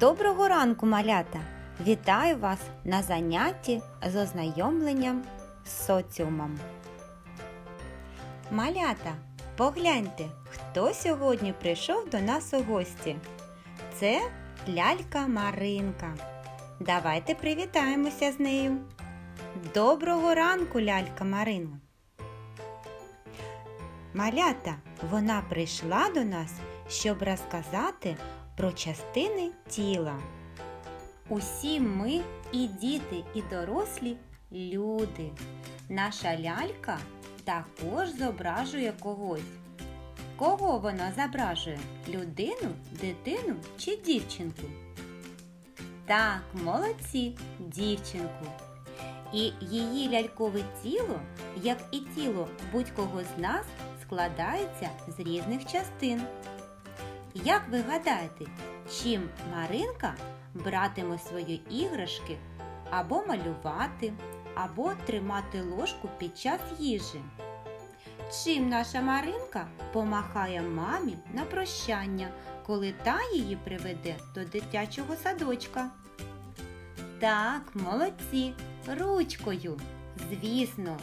Доброго ранку, малята! Вітаю вас на занятті з ознайомленням з соціумом. Малята, погляньте, хто сьогодні прийшов до нас у гості. Це лялька Маринка. Давайте привітаємося з нею. Доброго ранку, лялька Марина. Малята, вона прийшла до нас, щоб розказати про частини тіла. Усі ми, і діти, і дорослі люди. Наша лялька також зображує когось. Кого вона зображує? Людину, дитину чи дівчинку? Так, молодці, дівчинку. І її лялькове тіло, як і тіло будь-кого з нас, складається з різних частин. Як ви гадаєте, чим Маринка братиме свої іграшки або малювати, або тримати ложку під час їжі? Чим наша Маринка помахає мамі на прощання, коли та її приведе до дитячого садочка? Так, молодці, ручкою. Звісно,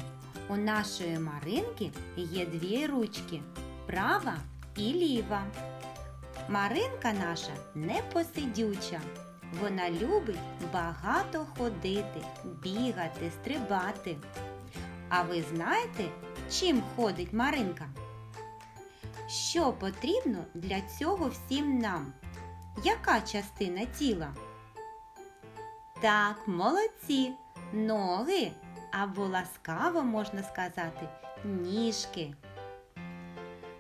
у нашої Маринки є дві ручки права і ліва. Маринка наша непосидюча. Вона любить багато ходити, бігати, стрибати. А ви знаєте, чим ходить Маринка? Що потрібно для цього всім нам? Яка частина тіла? Так, молодці, ноги або ласкаво можна сказати, ніжки.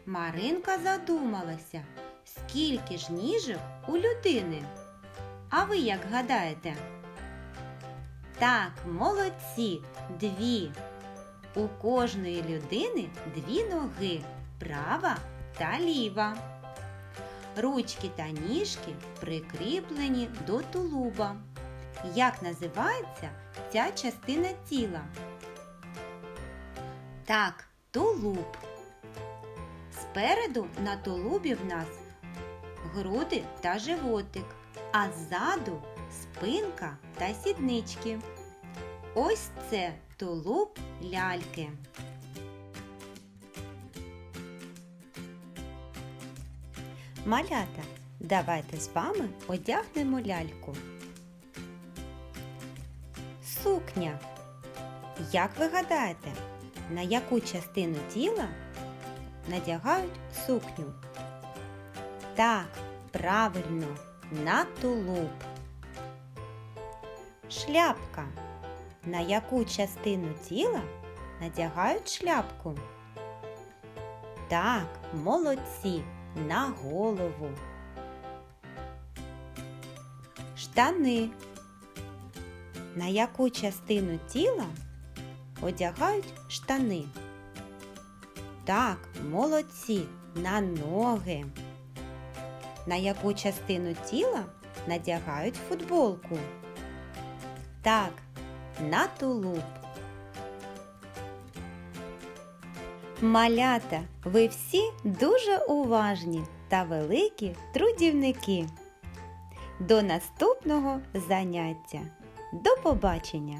Маринка задумалася, скільки ж ніжок у людини. А ви як гадаєте? Так, молодці, дві. У кожної людини дві ноги права та ліва. Ручки та ніжки прикріплені до тулуба. Як називається ця частина тіла? Так, тулуб. Спереду на тулубі в нас груди та животик, а ззаду спинка та сіднички. Ось це тулуб ляльки. Малята, давайте з вами одягнемо ляльку. Сукня. Як ви гадаєте, на яку частину тіла надягають сукню? Так, правильно, на тулуб. Шляпка. На яку частину тіла надягають шляпку? Так, молодці, на голову. Штани. На яку частину тіла одягають штани? Так, молодці, на ноги. На яку частину тіла надягають футболку? Так, на тулуб. Малята, ви всі дуже уважні та великі трудівники. До наступного заняття. До побачення!